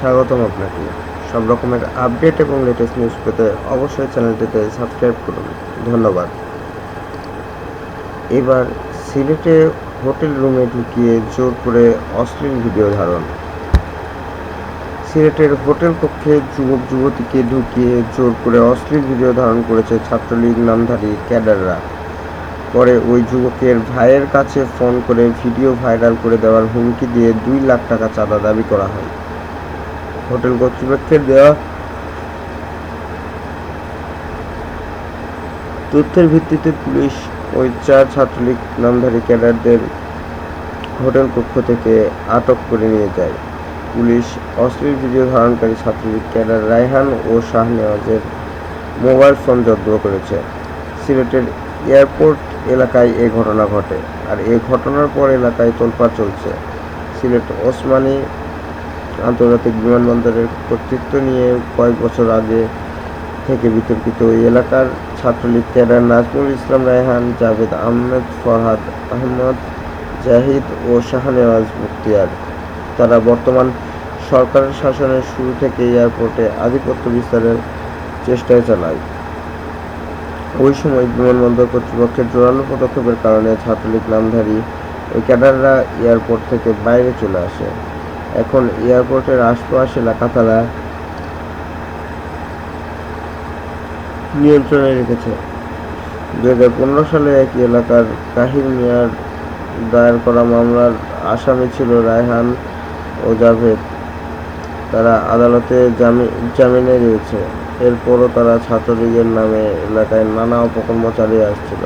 স্বাগতম আপনাকে। সব রকমের আপডেট এবং লেটেস্ট নিউজ পেতে অবশ্যই চ্যানেলটিতে সাবস্ক্রাইব করুন। ধন্যবাদ। এবার সিলেটে হোটেল রুমে ঢুকিয়ে জোর করে অশ্লীল ভিডিও ধারণ। সিলেটের হোটেল কক্ষে যুবক যুবতীকে ঢুকিয়ে জোর করে অশ্লীল ভিডিও ধারণ করেছে ছাত্রলীগ নামধারী ক্যাডাররা। পরে ওই যুবকের ভাইয়ের কাছে ফোন করে ভিডিও ভাইরাল করে দেওয়ার হুমকি দিয়ে দুই লাখ টাকা চাঁদা দাবি করা হয়। হোটেল কর্তৃপক্ষের দেওয়া তথ্যের ভিত্তিতে পুলিশ ওই চার ছাত্রলীগ নামধারী ক্যাডারদের হোটেল কক্ষ থেকে আটক করে নিয়ে যায়। পুলিশ অশ্লীল ভিডিও ধারণকারী ছাত্রলীগ ক্যাডার রায়হান ও শাহনেওয়াজের মোবাইল ফোন জব্দ করেছে। সিলেটের এয়ারপোর্ট এলাকায় এ ঘটনা ঘটে আর এ ঘটনার পর এলাকায় তোলপাড় চলছে। সিলেট ওসমানী আন্তর্জাতিক বিমানবন্দরের কর্তৃত্ব নিয়ে কয়েক বছর আগে থেকে বিতর্কিত ওই এলাকার ছাত্রলীগ ক্যাডার নাজমুল ইসলাম রায়হান, জাভেদ আহমেদ, ফরহাদ আহমদ, জাহিদ ও শাহনেওয়াজ মুক্তিয়ার। তারা বর্তমান সরকারের শাসনের শুরু থেকে এয়ারপোর্টে আধিপত্য বিস্তারের চেষ্টায় চালায়। ওই সময় বিমানবন্দর কর্তৃপক্ষের জোরালো পদক্ষেপের কারণে ছাত্রলীগ নামধারী ওই ক্যাডাররা এয়ারপোর্ট থেকে বাইরে চলে আসে। এখন এয়ারপোর্টের আশপাশ এলাকা তারা নিয়ন্ত্রণে রেখেছে। দু হাজার পনেরো সালে একই এলাকার কাহির মিয়ার দায়ের করা মামলার আসামি ছিল রায়হান ও জাভেদ তারা আদালতে জামিনে রয়েছে। এরপরও তারা ছাত্রলীগের নামে এলাকায় নানা অপকর্ম চালিয়ে আসছিল।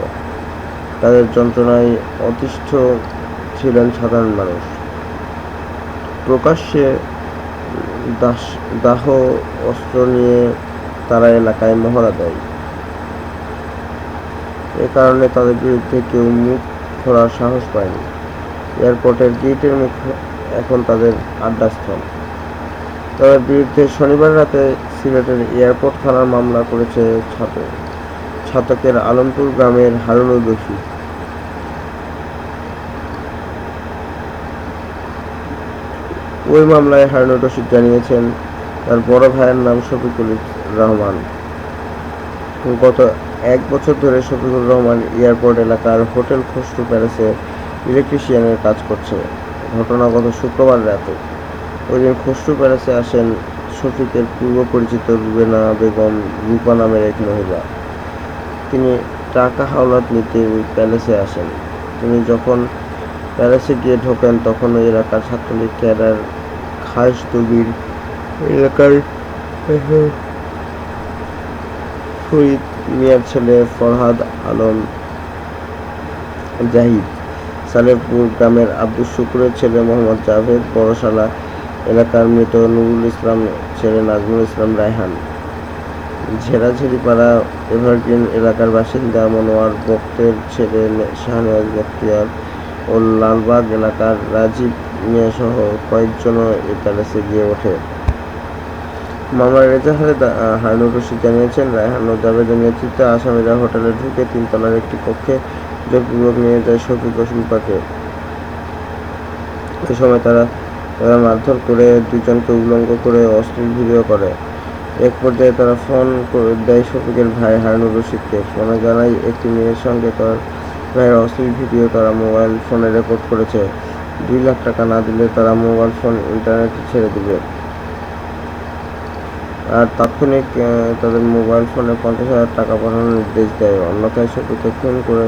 তাদের যন্ত্রণায় অতিষ্ঠ ছিলেন সাধারণ মানুষ। প্রকাশ্যে দাস, দাহ অস্ত্র নিয়ে তারা এলাকায় মহড়া দেয়। এ কারণে তাদের বিরুদ্ধে কেউ মুখ খোলার সাহস পায়নি। এয়ারপোর্টের গেটের মুখে এখন তাদের আড্ডাস্থল। তাদের বিরুদ্ধে শনিবার রাতে সিলেটের এয়ারপোর্ট থানার মামলা করেছে ছাতক ছাতকের আলমপুর গ্রামের হারুনুর রশিদ। ওই মামলায় হারুনুর রশিদ জানিয়েছেন তার বড় ভাইয়ের নাম শফিকুল রহমান। গত এক বছর ধরে শফিকুর রহমান এয়ারপোর্ট এলাকার হোটেল খসরু প্যালেসে ইলেকট্রিশিয়ানের কাজ করছে। ঘটনা গত শুক্রবার রাতে ওই দিন খসরু প্যালেসে আসেন শফিকের পূর্ব পরিচিত রুবেনা বেগম রূপা নামের এক মহিলা। তিনি টাকা হাওলাত নিতে ওই প্যালেসে আসেন। তিনি যখন প্যালেসে গিয়ে ঢোকেন তখন ওই এলাকার ছাত্রলীগ ক্যাডার খাস দবির এলাকার ফরিদ মিয়ার ছেলে ফরহাদ আলম জাহিদ। সালেপুর গ্রামের আব্দুল শুকুরের ছেলে মোহাম্মদ জাভেদ, বড়শালা এলাকার মৃত নুরুল ইসলাম, ছেলে নাজমুল ইসলাম রায়হান। ঝেড়াঝেড়িপাড়া এভারগ্রিন এলাকার বাসিন্দা মনোয়ার বক্তের ছেলে শাহনেওয়াজ বক্তিয়ার ও লালবাগ এলাকার রাজীব মিয়াসহ কয়েকজনও প্যালেসে গিয়ে ওঠে। মামলার এজাহারে হারুনুর রশিদ জানিয়েছেন, রায়হান ও জাভেদের নেতৃত্বে আসামিরা হোটেলে ঢুকে তিনতলার একটি কক্ষে জোরপূর্বক নিয়ে যায় শফিক ও শিল্পাকে এ সময় তারা তারা মারধর করে দুজনকে উলঙ্গ করে অশ্লীল ভিডিও করে। এক পর্যায়ে তারা ফোন দেয় শফিকের ভাই হারুনুর রশিদকে। ফোনে জানায়, একটি মেয়ের সঙ্গে তার ভাইয়ের অশ্লীল ভিডিও তারা মোবাইল ফোনে রেকর্ড করেছে। দুই লাখ টাকা না দিলে তারা মোবাইল ফোন ইন্টারনেটে ছেড়ে দিবে। আর তাৎক্ষণিক তাদের মোবাইল ফোনে পঞ্চাশ হাজার টাকা পাঠানোর নির্দেশ দেয়। অন্যথায় শফিককে খুন করে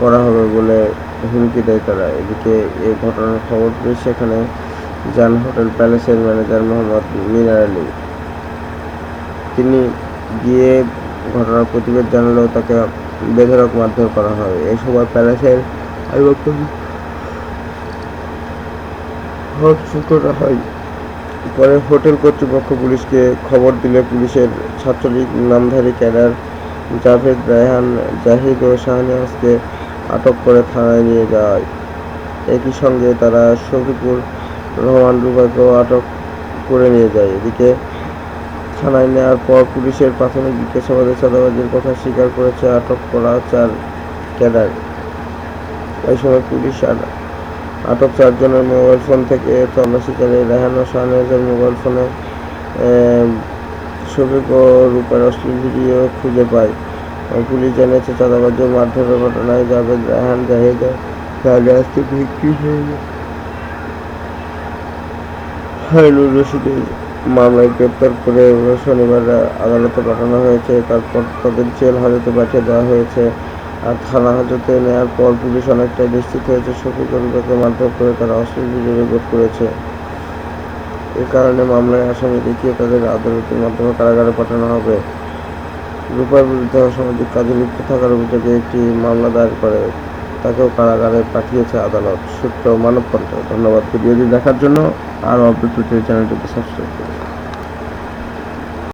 করা হবে বলে হুমকি দেয় তারা। এদিকে এই ঘটনার খবর পেয়ে সেখানে যান হোটেল প্যালেসের ম্যানেজার মোহাম্মদ মিনার আলী। তিনি গিয়ে ঘটনার প্রতিবেদ জানালেও তাকে বেধরক মারধর করা হয়। এই সময় প্যালেসের আইবক্তব্য করা হয়। পরে হোটেল কর্তৃপক্ষ পুলিশকে খবর দিলে পুলিশের ছাত্রলীগ নামধারী ক্যাডার জাভেদ রায়হান, জাহিদ ও শাহনেওয়াজকে আটক করে থানায় নিয়ে যাওয়া হয় একই সঙ্গে তারা শফিকুর রহমান রুবাকেও আটক করে নিয়ে যায়। এদিকে থানায় নেওয়ার পর পুলিশের প্রাথমিক জিজ্ঞাসাবাদে চাঁদাবাজির কথা স্বীকার করেছে আটক করা চার ক্যাডার। এই সময় পুলিশ আর আটক চারজনের মোবাইল ফোন থেকে তল্লাশিকারী রেহান ও শাহনেজের মোবাইল ফোনে শফিক ও রূপার অশ্লীল ভিডিও খুঁজে পায়। পুলিশ জানিয়েছে চাঁদাবাজি মারধরের ঘটনায় জাভেদ রায়হান জাহিদ তাদের আসতে বিক্রি হয়ে হাইনুর রশিদের মামলায় গ্রেপ্তার করে শনিবার আদালতে পাঠানো হয়েছে। তারপর তাদের জেল হাজতে পাঠিয়ে দেওয়া হয়েছে। থানা হাজতে নেওয়ার পর পুলিশ অনেকটাই নিশ্চিত হয়েছে শফিকুল রূপাকে মারধর করে তারা অশ্লীল রেকর্ড করেছে। এ কারণে মামলায় আসামি দেখিয়ে তাদের আদালতের মাধ্যমে কারাগারে পাঠানো হবে। রূপার বিরুদ্ধে অসামাজিক কাজে লিপ্ত থাকার অভিযোগে একটি মামলা দায়ের করে, তাকেও কারাগারে পাঠিয়েছে আদালত। সূত্র মানব মানবকণ্ঠ ধন্যবাদ। ভিডিওটি দেখার জন্য আর আপডেট পেতে চ্যানেলটিকে সাবস্ক্রাইব করুন।